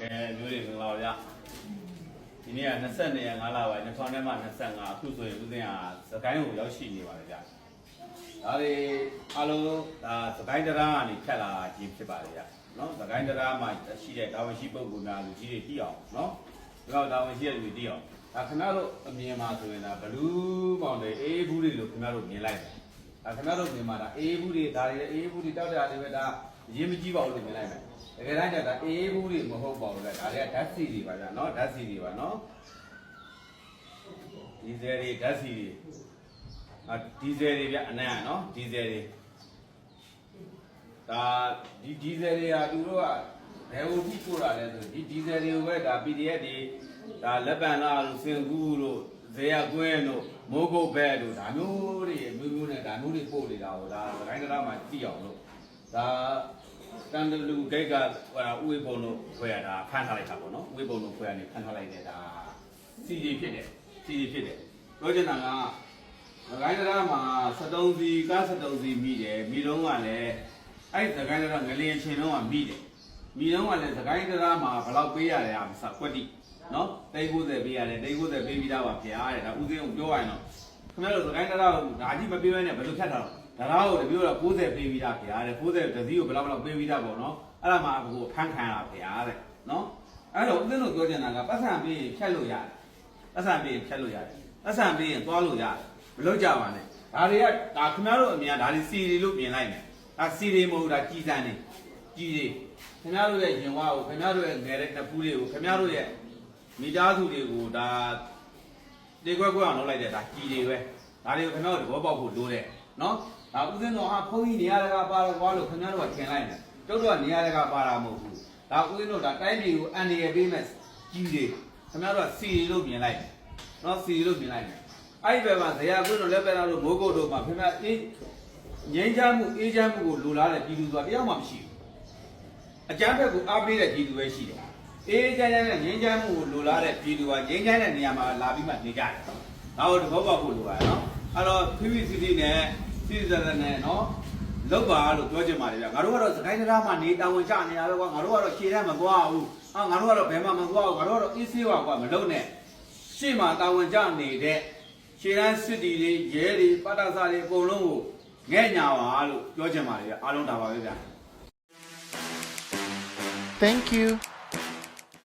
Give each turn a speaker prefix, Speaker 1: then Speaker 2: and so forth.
Speaker 1: ကဲမျိုးတွေမင်္ဂလာပါဗျာဒီနေ့က22ရက်5လပိုင်း2000နဲ့မှ25အခုဆိုရင်ဦးစင်းဟာစကိုင်းကိုရောက်ရှိနေပါတယ်ဗျာဒါတွေအလုံးဒါစကိုင်းတရားကနေဖြတ်လာခြင်းဖြစ်ပါတယ်ဗျာနော်စကိုင်းတရားမှာရှိတဲ့တာဝန်ရှိပုဂ္ဂိုလ်များလူကြီးတွေတည်အောင်နော်ဒီတော့တာဝန်ရှိတဲ့လူတွေတည်အောင်ဒါခင်ဗျားတို့အမြင်မှာဆိုရင်ဒါဘလူးပေါင်တွေအေးဘူးတွေလို့ခင်ဗျားတို့မြင်လိုက်တယ် ဒါခင်ဗျားတို့မြင်မှာဒါအေးဘူးတွေဒါတွေအေးဘူးတွေတောက်တာတွေပဲဒါအရေးမကြီးပါဘူးလို့မြင်လိုက်မယ်တကယ်တမ်းကျတော့အေးဘူးတွေမဟုတ်ပါဘူးလေဒါတွေကဓာတ်စီတွေပါဗျာနော်ဓာတ်စီတွေပါနော်ဒီဇယ်တွေဓာတ်စီတွေအာဒီဇယ်တွေဗျအနံ့ကနော်ဒီဇယ်တွေဒါဒီဒီဇယ်တွေဟာသူတို့ကဘယ်လိုထိပို့တာလဲဆိုဒီဒီဇယ်တွေကိုပဲဒါ PDF တွေဒါလက်ပံလာလို့စင်ကူးလို့ ဇေယကွင်းတို့မိုးကုတ်ဘက်တို့ဒါမျိုးတွေမျိုးမျိုးနဲ့ဒါမျိုးတွေပို့နေတာဟိုဒါခိုင်းတရားမှာကြည့်အောင်လို့ဒါတန်တလူဂိတ်ကဟိုဥဝေဘုံတို့ဖွဲ့ရတာဖန်ထားလိုက်တာပေါ့နော်ဥဝေဘုံတို့ဖွဲ့ရနေဖန်ထားလိုက်တယ်ဒါစီကြီးဖြစ်တယ်စီကြီးဖြစ်တယ်ပြောချင်တာကသခိုင်းတရားမှာ73စီကား73စီမိတယ်မိတော့ကလည်းအဲ့သခိုင်းတရားငလျင်ချင်းတော့ကမိတယ်မိတော့ကလည်းသခိုင်းတရားမှာဘယ်လောက်ပေးရတယ်အမစကွက်တိ နော်တိတ်90ပေးရတယ်တိတ်90ပေးပြီးသားပါဗျာတဲ့ဒါဥစဉ်ကိုပြောရရင်တော့ခင်ဗျားတို့သခိုင်းတရားကိုဒါကြီးမပေးဘဲနဲ့ဘယ်လိုဖြတ်တာလဲဒါတော့တပြိုးတော့60ပေးပြီးသားခင်ဗျာတဲ့60တစည်းကိုဘယ်လောက်ဘယ်လောက်ပေးပြီးသားပေါ့နော်အဲ့ဒါမှအခုဖန်ခံရတာခင်ဗျာတဲ့နော်အဲ့တော့ဦးသိန်းတို့ပြောချင်တာကပတ်စံပေးရင်ဖြတ်လို့ရတယ်ပတ်စံပေးရင်ဖြတ်လို့ရတယ်ပတ်စံပေးရင်သွားလို့ရတယ်မလုပ်ကြပါနဲ့ဒါတွေကဒါခင်ဗျားတို့အမြင်ကဒါတွေစီရီလို့မြင်လိုက်မယ်ဒါစီရီမဟုတ်ဒါကြီးစံနေကြီးတွေခင်ဗျားတို့ရဲ့ရင်ဝါကိုခင်ဗျားတို့ရဲ့ငယ်တဲ့နှစ်ဖူးတွေကိုခင်ဗျားတို့ရဲ့ မိသားစုတွေကိုဒါတေခွဲခွဲအောင်လုပ်လိုက်တဲ့ဒါကြီးတွေပဲဒါတွေကိုခင်ဗျားတို့သဘောပေါက်ဖို့လိုတယ်နော်ဒါဦးစင်းတော်ဟာဘုန်းကြီးနေရာတကာပါတော့ကွာလို့ခင်ဗျားတို့ကထင်လိုက်တယ်ကျုပ်တို့ကနေရာတကာပါတာမဟုတ်ဘူးဒါဦးစင်းတို့ဒါတိုင်းပြည်ကိုအန်ရယ်ပေးမဲ့ကြီးတွေခင်ဗျားတို့ကစီရီလို့မြင်လိုက်တယ်နော်စီရီလို့မြင်လိုက်တယ်အဲ့ဒီဘက်မှာဇရာကွင်းတို့လက်ပက်လာတို့မိုးကုတ်တို့မှာခင်ဗျားအေးငြိမ်းချမ်းမှုအေးချမ်းမှုကိုလိုလားတဲ့ပြည်သူဆိုတာတယောက်မှမရှိဘူးအကြမ်းဖက်ကိုအားပေးတဲ့ပြည်သူပဲရှိတယ် အေးချမ်းချမ်းနဲ့ငြိမ်းချမ်းမှုကိုလိုလားတဲ့ပြည်သူကငြိမ်းချမ်းတဲ့နေရာမှာလာပြီးမှနေကြတယ်ဒါကိုတဘောပေါက်ဖို့လိုပါနော်အဲ့တော့ဖိဖိစီစီနဲ့စီစရနဲ့နော်လောက်ပါလို့ပြောချင်ပါတယ်ဗျာငါတို့ကတော့စကိုင်းတရားမှာနေတာဝန်ချနေရပဲကွာငါတို့ကတော့ခြေထဲမသွားဘူးအာငါတို့ကတော့ဘယ်မှမသွားဘူးငါတို့ကတော့အေးဆေးပါကွာမလုံနဲ့ရှေ့မှာတာဝန်ချနေတဲ့ခြေတန်းစစ်တီတွေရဲတွေပတ္တစာတွေအကုန်လုံးကိုငဲ့ညာပါလို့ပြောချင်ပါတယ်ဗျာအားလုံးဒါပါပဲဗျာ
Speaker 2: Thank you.